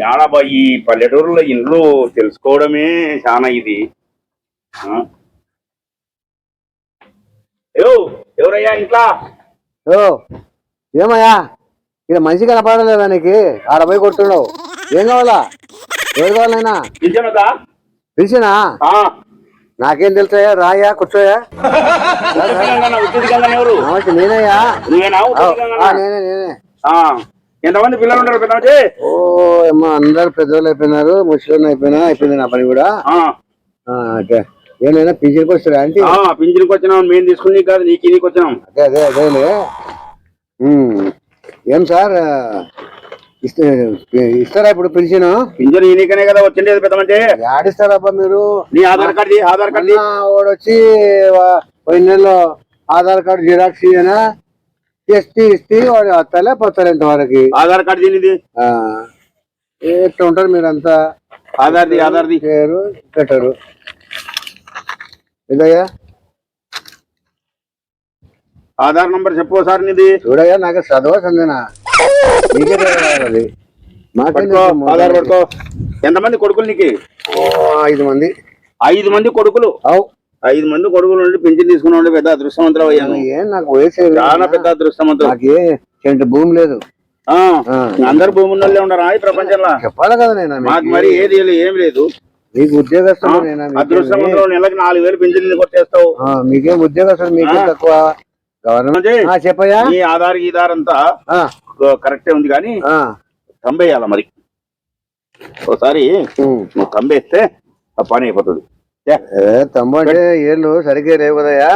యాడబ్బా ఈ పల్లెటూరులో ఇండ్లు తెలుసుకోవడమే చాలా ఇది. ఎవరయ్యా ఇంట్లో? ఓ ఏమయ్యా? ఇక్కడ మనిషి కనపడలేదా నీకు? ఆడ పోయి కొడుతున్నావు. ఏం కావాలా? ఎవరు కావాలైనా పిలిచినా ఆ, నాకేం తెలుసాయా రాయా కూర్చోయా నేనయ్యా? నేనే నేనే. ఆ, ఎంతమంది పిల్లలు ఉంటారు పెద్దమంది ఓ అమ్మ అందరు పెద్దోళ్ళు అయిపోయినారు ముసలి అయిపోయినా అయిపోయింది నా పని కూడా. ఆ, అదే ఏమైనా పింఛన్కి వస్తారా ఆంటీ? ఆ, పింఛన్కి వచ్చినాం మేము తీసుకుని కాదు నీకు నీకు వచ్చినాం. అదే అదే అదేలే ఉమ్. ఏం సార్ ఆ, ఇస్తే ఇస్తారా ఇప్పుడు పిలిచిన పింఛన్ ఈయనకనే కదా వచ్చిండేది పెద్దమంది ఆడిస్తారబ్బా మీరు? నీ ఆధార్ కార్డు ఆధార్ కార్డు వాడు వచ్చి వా- పోయిన నెలలో ఆధార్ కార్డు జిరాక్స్ ఇయ్యనా? ఎస్టీ ఇస్తే వాడు వస్తలే పోతారు ఇంతవరకు ఆధార్ కార్డు తినిది ఆ, ఎట్లా ఉంటారు మీరంతా ఆధార్ది ఆధార్ది పేరు పెట్టరు ఇదయ్యా ఆధార్ నంబర్ చెప్పు ఒకసారి నీది చూడయ్యా నాకు చదవ చందనా నీకే? ఆధార్ ఎంతమంది కొడుకులు నీకు ఓ, ఐదు మంది ఐదు మంది కొడుకులు అవు ఐదు మంది కొడుకులు నుండి పింఛన్ తీసుకుని ఉండే పెద్ద అదృష్టవంతులు అయ్యాను. ఏం నాకు వయసు చాలా. పెద్ద అదృష్టవంతులు. నాకు ఏ చెంటు భూమి లేదు. అందరు భూమి ఉన్నోళ్ళే ఉండరా ఈ ప్రపంచంలో? చెప్పాలి కదా నేను మాకు మరి ఏది ఏం లేదు. మీకు ఉద్యోగస్తులు? అదృష్టవంతులు నెలకి నాలుగు వేలు పింఛన్ కొట్టేస్తావు మీకేం ఉద్యోగస్తులు? మీకేం. తక్కువ? గవర్నమెంట్ చెప్పయ్యా. ఆధార్ గీధార్ అంతా కరెక్టే ఉంది కానీ తంబేయాల మరి? ఒకసారి. నువ్వు తంబేస్తే ఆ పని అయిపోతుంది. ఏ, ఏ తమ్ము అంటే ఏళ్ళు సరిగ్గా లేవు కదయ్యా?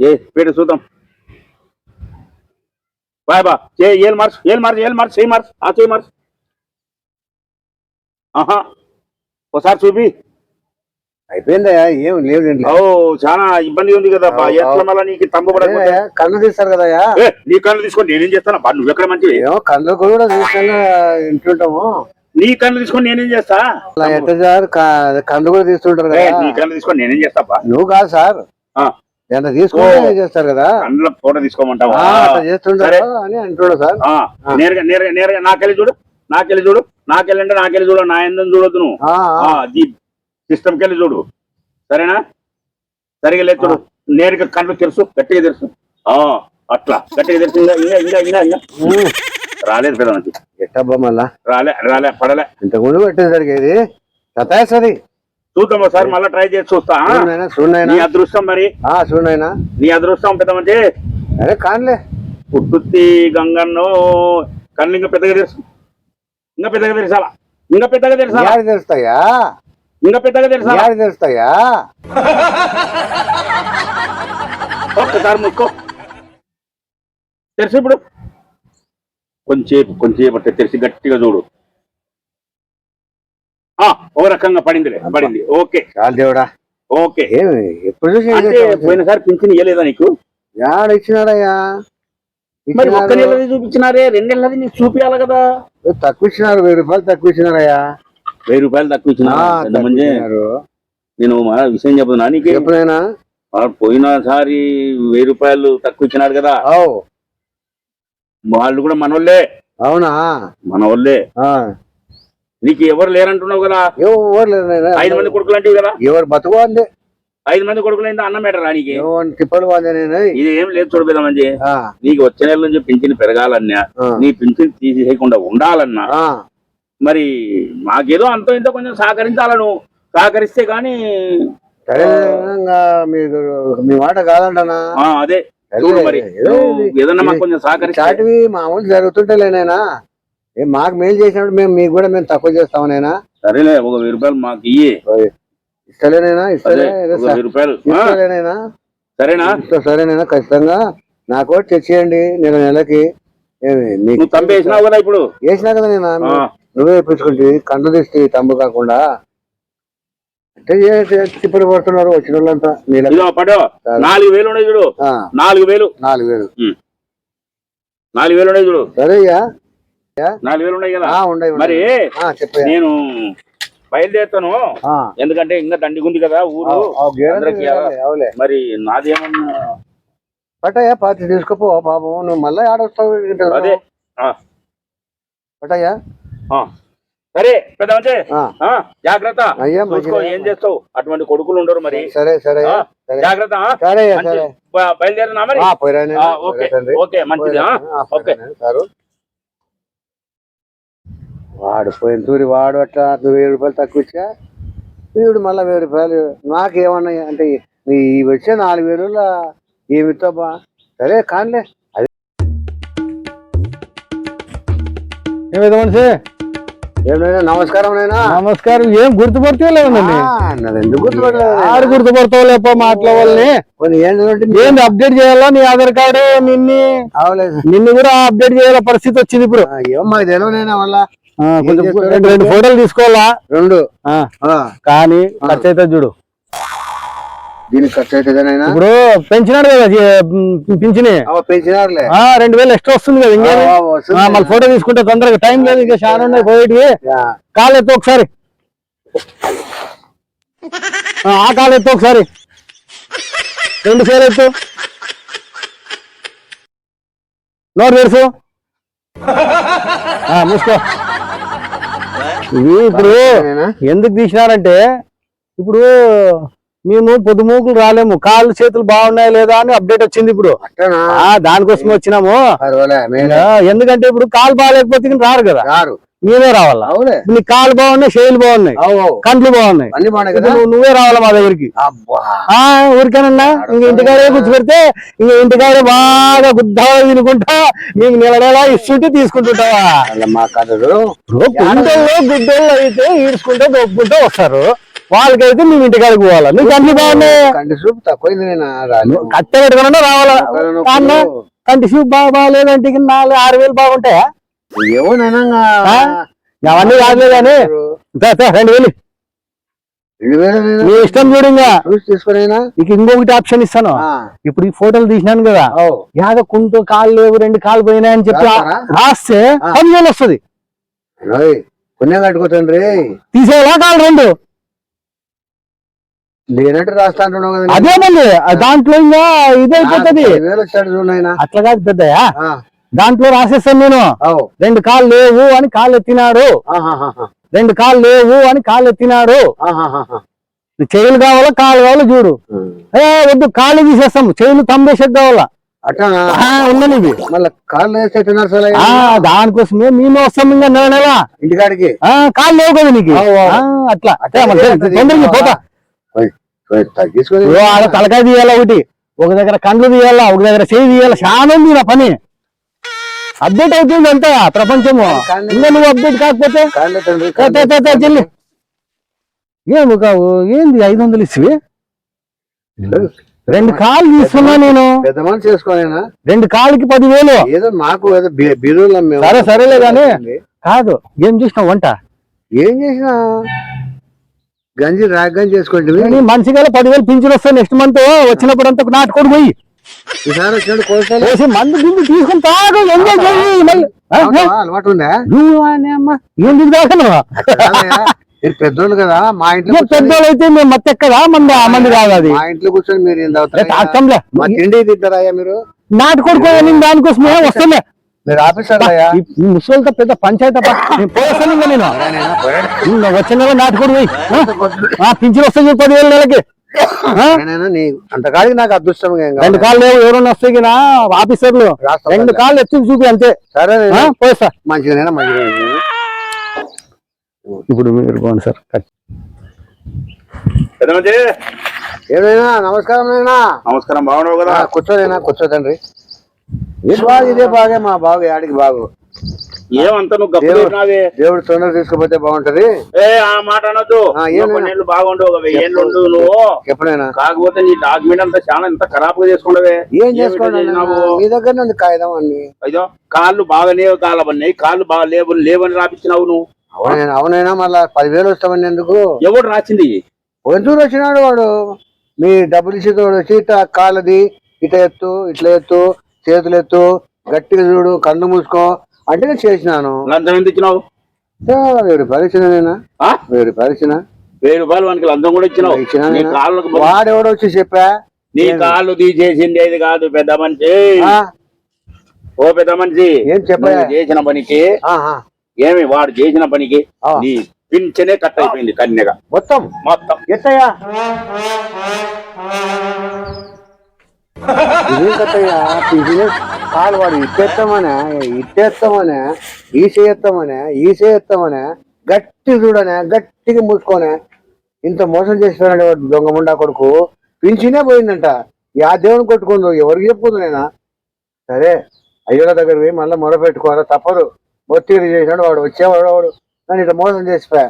ఏ పెడు చూద్దాం. బాయ్ బా. ఏ ఏళ్ళు మార్చు ఏళ్ళు మార్చు ఏళ్ళు మార్చు చేయి మార్చు. ఆ చేయి మార్చు. ఆహా. ఒకసారి చూపి. అయిపోయిందయ్యా ఏం లేవు ఓ చాలా ఇబ్బంది ఉంది కదా ఎట్లా. మళ్ళీ నీకు తంబు కన్ను తీస్తారు కదయ్యా? ఏ, నీ కళ్ళు తీసుకొని నేనేం చేస్తాను? నువ్వు ఎక్కడ ఏమో కన్ను కూడా తీసుకొని వింటుంటాము నీ కళ్ళు తీసుకొని నేనేం చేస్తా? సార్ క- కన్ను కూడా కదా. నీ కళ్ళు తీసుకొని నేనేం చేస్తా నువ్వు కాదు సార్. ఎంత తీసుకుంటే చేస్తారు కదా. కళ్ళ ఫోటో తీసుకోమంటావా? ఆ, అట్లా చేస్తుంటారు అని అంటున్నాడు సార్. ఆ, నేరుగా నేరుగా నేరుగా నాకెళ్ళి చూడు నాకెళ్ళి చూడు నాకెళ్ళి అంటే నాకెళ్ళి చూడు నా ఎందుకు చూడొద్దు నువ్వు. సిస్టమ్కి వెళ్ళి చూడు. సరేనా? సరిగా లేదు చూడు. నేరుగా కళ్ళు తెరుసు గట్టిగా తెరుసు. ఆ, అట్లా. గట్టిగా తెరుసు ఇంకా ఇంకా ఇంకా ఇంకా. రాలేదు మంచి ఎట్టబ్బా మళ్ళా? రాలే రాలే పడలే. ఇంతకుముందు పెట్టేసరికి ఇది సతాయిస్తుంది. చూద్దాం ఒకసారి మళ్ళీ ట్రై చేసి చూస్తా. నీ అదృష్టం మరి. ఆ చూడనైనా నీ అదృష్టం పెద్ద మంచి అరే కానిలే పుట్టుత్తి గంగన్నో కళ్ళు ఇంకా పెద్దగా తెరుసు ఇంకా పెద్దగా తెరసాలా ఇంకా పెద్దగా యాడి తెలుస్తాయా? ఇంకా పెద్దగా యాడి తెలుస్తాయా? ఒక్కసారి ముక్కో. తెరిచి ఇప్పుడు? కొంచెంసేపు కొంచెంసేపు అట్లా తెరిచి గట్టిగా చూడు. ఆ ఓ రకంగా పడిందిలే పడింది. ఓకే. చాలు దేవుడా. ఓకే. ఏమి ఎప్పుడు చూసి అంటే పోయినసారి పింఛన్ ఇవ్వలేదా నీకు? యాడ ఇచ్చినారయ్యా మరి ఒక్క. నెలది చూపించినారే రెండు నెలది నీకు చూపించాలి కదా. తక్కువ ఇచ్చినారు వెయ్యి రూపాయలు తక్కువ ఇచ్చినారయ్యా. వెయ్యి రూపాయలు తక్కువ ఇచ్చినారు. నేను మా విషయం చెప్తున్నా నీకు? ఎప్పుడైనా? పోయినసారి వెయ్యి రూపాయలు తక్కువ ఇచ్చినారు కదా. వాళ్ళు కూడా మనోళ్ళే. అవునా? మనోళ్ళే. నీకు ఎవరు లేరంటున్నావు కదా? ఎవరు లేరు. ఐదు మంది కొడుకులు అంటే కదా? ఎవరు బతుకు అందే ఐదు మంది కొడుకులు అయితే అన్నం పెట్టరా నీకు? తిప్పలు ఇది ఏం లేదు చూడు పెద్ద మంచి నీకు వచ్చే నెల నుంచి పింఛన్ పెరగాలన్నా నీ పింఛన్ తీసేయకుండా ఉండాలన్నా. మరి మాకేదో అంతో ఇంతో కొంచెం సహకరించాలను. సహకరిస్తే గాని మీ మాట కాదంటనా? అదే. చూడు మరి. ఏదో నువ్వు ఇది- ఏదన్నా మాకు కొంచెం సహకరిస్తే. చాటివి మామూలు జరుగుతుంటేలేనైనా ఏ మాకు మేలు చేసినప్పుడు మేము మీకు కూడా మేము తక్కువ చేస్తామనైనా సరేలే ఒక వెయ్యి రూపాయలు మాకు ఇయ్యి. ఇస్తలేనైనా ఇస్తలే ఏదో ఒక వెయ్యి రూపాయలు. ఆ, ఇస్తలేనైనా సరేనా? ఇస్తా సరేనైనా ఖచ్చితంగా. నాకు కూడా తెచ్చేయండి నెల నెలకి. ఏమి నీకు నువ్వు తంబేసినావు కదా ఇప్పుడు. వేసినా కదా నేను ఆ, నువ్వే ఇప్పించుకుంటే కండ్లు తీస్తే తమ్ము కాకుండా. తిప్పలు పడుతున్నారు వచ్చిన వాళ్ళంతా నీళ్ళ పడు. నాలుగు వేలు ఉన్నాయి చూడు. నాలుగు వేలు. నాలుగు వేలు. నాలుగు వేలు ఉన్నాయి చూడు. సరే నాలుగు వేలు ఉన్నాయి కదా? ఆ, ఉండయి మరి నేను బయలుదేరుతాను. ఎందుకంటే ఇంకా దండిగా ఉంది కదా ఊరు. మరి నాదేమన్నా పట్టయ్యా పాతి తీసుకుపో పాపం. నువ్వు మళ్ళీ ఆడొస్తావు అదే. పట్టయ్యా ఆ. సరే. పెద్ద మంచి జాగ్రత్త. చూసుకో. ఏం చేస్తావు? అటువంటి కొడుకులు ఉండరు మరి. సరే సరే జాగ్రత్త బయలుదేరినా మరి? ఓకే మంచిది ఓకే. వాడు పోయిన తూరి వాడు అట్లా నువ్వు వెయ్యి రూపాయలు తక్కువ ఇచ్చా? వీడు మళ్ళీ వెయ్యి రూపాయలు నాకేమన్నా అంటే నీ ఈ వచ్చే నాలుగు వేలు ఏమిస్తాబా సరే కానిలే. అది ఏమిది మనిషి? నమస్కారం నమస్కారం. ఏం గుర్తుపడితేలేదండి ఎందుకు గుర్తుపడలేదు? ఆరు గుర్తుపడతావు లేపో మాటల ఏంది అప్డేట్ చేయాలా? నీ ఆధార్ కార్డు నిన్ని? నిన్ను కూడా అప్డేట్ చేయాల? పరిస్థితి వచ్చింది ఇప్పుడు. ఏం మాకు కొంచెం? రెండు ఫోటోలు తీసుకోవాలా? రెండు. కానీ ఖర్చు అవుతుంది చూడు. దీనికి ఖర్చు అవుతుందేనైనా ఇప్పుడు పెంచినాడు కదా పింఛని. పెంచినారులే రెండు వేలు ఎక్స్ట్రా వస్తుంది కదా ఇంకేమి? మళ్ళీ ఫోటో తీసుకుంటే తొందరగా టైం లేదు ఇంకా చాలా ఉన్నాయి పోయేటివి. కాలు ఎత్తు ఒకసారి. ఆ, కాలు ఎత్తు ఒకసారి. రెండు సేలు ఎత్తు. నోరు తెరుసు. మూసుకో. ఇవి ఇప్పుడు? ఎందుకు తీసినారంటే ఇప్పుడు మేము పొద్దుమూకులు రాలేము. కాళ్ళు చేతులు బాగున్నాయా లేదా అని అప్డేట్ వచ్చింది ఇప్పుడు. దానికోసం వచ్చినాము. ఎందుకంటే ఇప్పుడు కాలు బాగాలేకపోతే రారు కదా. మేమే రావాలా? నీ కాళ్ళు బాగున్నాయి చేతులు బాగున్నాయి. కంట్లు బాగున్నాయి. నువ్వు- రావాలా మా దగ్గరికి? ఊరికేనన్నా? ఇంక ఇంటికాడే కూర్చోబెడితే ఇంక ఇంటికాడే బాగా గుద్దాగా తినుకుంటా నీకు నెల నెల ఇస్తుంటే తీసుకుంటుంటావా? గుడ్డల్లో అయితే ఈడ్చుకుంటూ దొప్పుకుంటూ వస్తారు. వాళ్ళకైతే మేము ఇంటికాడికి పోవాలా. నీకు కంటి బాగున్నాయి కంటి చూపు తక్కువైంది నేను రాను కట్టె పెట్టుకున్నా రావాలా కంటి చూపు బాగా బాగాలేదంటే నాలుగు ఆరు వేలు బాగుంటాయా? అవన్నీ కాదులే కానీ రెండు వేలు. వేల నీ ఇష్టం చూడు ఇంకా. చూసి తీసుకునేనా? నీకు ఇంకొకటి ఆప్షన్ ఇస్తాను. ఇప్పుడు ఈ ఫోటోలు తీసినాను కదా. యాదో కుంటూ కాళ్ళు లేవు రెండు కాళ్ళు పోయినాయని చెప్పి ఆ- రాస్తారా? రాస్తే పదివేలు వస్తుంది. పుణ్యం కట్టుకోతండ్రి తీసేలా కాళ్ళు రెండు? లేనట్టు రాస్తా అంటున్నావు కదా అదేమండి ఆ దాంట్లో ఇంకా ఇది అయిపోతుంది. వేలు వచ్చాడు చూడైనా అట్లా కాదు పెద్దయా దాంట్లో రాసేస్తాను నేను. రెండు కాళ్ళు లేవు అని కాళ్ళు ఎత్తినాడు. రెండు కాళ్ళు లేవు అని కాళ్ళు ఎత్తినాడు. చెయ్యిలు కావాలా కాళ్ళు కావాలా చూడు. ఏ వద్దు కాళ్ళు తీసేస్తాం. చెయ్యిలు తమ్మేసేది కావాలా? ఉన్నది. మళ్ళీ దానికోసమే మేము వస్తాం ఇంకా నెల నెల. ఇంటికాడికి? ఆ, కాళ్ళు లేవు కదా నీకు. అట్లా. అట్లా పోతా. ఓ, ఆడ తలకాయ తీయాలా ఒకటి. ఒక దగ్గర కండ్లు తీయాలా ఒక దగ్గర చేయి తీయాలా. చాలా ఉంది నా పని. అప్డేట్ అయిపోయింది అంతా ప్రపంచము. కానీ- ఇంకా నువ్వు అప్డేట్ కాకపోతే? చెల్లి. ఏమి కావు ఏంది ఐదు వందలు ఇచ్చివి రెండు కాళ్ళు తీసుకున్నా నేను. పెద్ద మనిషి రెండు కాళ్ళకి పదివేలు. ఏదో మాకు ఏదో బిరువులం సరే, సరేలే గాని. కాదు ఏం చూసినావు వంట? ఏం చేసినా? గంజి రాగ్ మనిషి గల పదివేలు పింఛన్ వస్తాయి నెక్స్ట్ మంత్ వచ్చినప్పుడు అంతా నాటుకోడు పోయి. వేసి మందు గిందు తీసుకుని తాగు ఎంజాయ్ చేయి అలవాటు ఉందా? నువ్వు అనే అమ్మ. ఏం దిగుదాకను కాదయ్యా, మీరు పెద్దోళ్ళు కదా మా ఇంట్లో పెద్దోళ్ళు అయితే మేము మత్తెక్కదా మంది ఆ మంది కాదు అది. మా ఇంట్లో కూర్చొని మీరు తిండి మీరు? దానికోసమే వస్తుండే మీరు ఆఫీసర్ ముసలితో పెద్ద పంచాయతీ పోయేస్తాను ఇంకా నేను. వచ్చే నెల నాటుకోడు పోయి. పింఛన్ వస్తుంది పదివేలు నెలకి. ఆ? నేనైనా నీ అంతకాడికి నాకు అదృష్టం. రెండు కాళ్ళు లేవు ఎవరన్నా వస్తే ఆఫీసర్లు. రెండు కాళ్ళు ఎత్తుకు చూపి అంతే. సరే ఆ? పోయేస్తా. మంచిదేనా మంచిదే ఇప్పుడు మీరు పోండి సార్. ఏమైనా నమస్కారం నైనా నమస్కారం బాగున్నావు కదా? కూర్చోనైనా కూర్చోదండ్రి ఏ బాగు ఇదే బాగే మా బాగు యాడికి బాగు. ఏమంతా నువ్వు గప్పు ఏమో. పెట్టినావే? దేవుడు తొందర తీసుకుపోతే బాగుంటది. ఏ ఆ మాట అనొద్దు. నెలలు బాగుండు ఒక వెయ్యి ఏళ్ళు ఉండు నువ్వు. ఎప్పుడైనా కాకపోతే నీ డాక్యుమెంట్ అంతా చాలా ఎంత ఖరాబ్గా చేసుకుండవే. ఏం చేసుకోండి చేసినావు? మీ దగ్గర కాగితం అన్ని. అయ్యో కాళ్ళు బాగా లేవు కాలవన్నాయి కాళ్ళు బాగా లేవు లేవని రాపించినావు నువ్వు. అవునైనా అవునైనా మళ్ళా పదివేలు వస్తామని ఎందుకు? ఎవడు రాసింది? వంతూరు వచ్చినాడు వాడు? మీ డబ్బులు ఇచ్చి వచ్చి ఇట్లా కాళ్ళది ఇట ఎత్తు ఇట్లా ఎత్తు చేతులు ఎత్తు గట్టిగా చూడు కళ్ళు మూసుకో అంటే నేను చేసినాను. లంచం ఇచ్చినావు? వెయ్యి రూపాయలు ఇచ్చిన నేనా? ఆ? వెయ్యి రూపాయలు ఇచ్చిన వెయ్యి రూపాయలు వానికి లంచం కూడా ఇచ్చినావు. ఇచ్చినా నీ. కాళ్ళకు వాడెవడో వచ్చి చెప్పా? నీ కాళ్ళు తీసేసింది ఏది కాదు పెద్ద మనిషి. ఓ పెద్ద మనిషి ఏం చెప్పా చేసిన పనికి. ఏమి వాడు చేసిన పనికి. నీ పింఛనే కట్ అయిపోయింది కన్యగా మొత్తం? మొత్తం. ఎత్తయ్యా? ఇదేం బిజినెస్ కాలు వాడు ఇట్టేస్తామనే ఇట్టేస్తామనే ఈ చేయత్తామనే ఈ చేయత్తామనే గట్టి చూడనే గట్టిగా మూసుకోనే. ఇంత మోసం చేసినాడు వాడు దొంగ ముండా కొడుకు. పింఛనే పోయిందంట. యా దేవుని కొట్టుకుందో ఎవరికి చెప్పుకుందో నేనా? సరే అయ్యోల దగ్గర పోయి మళ్ళీ మొర పెట్టుకోవాలా? తప్పదు. ఒత్తిడి చేసినాడు వాడు వచ్చేవాడు వాడు. నన్ను ఇట్లా మోసం చేసిపోయా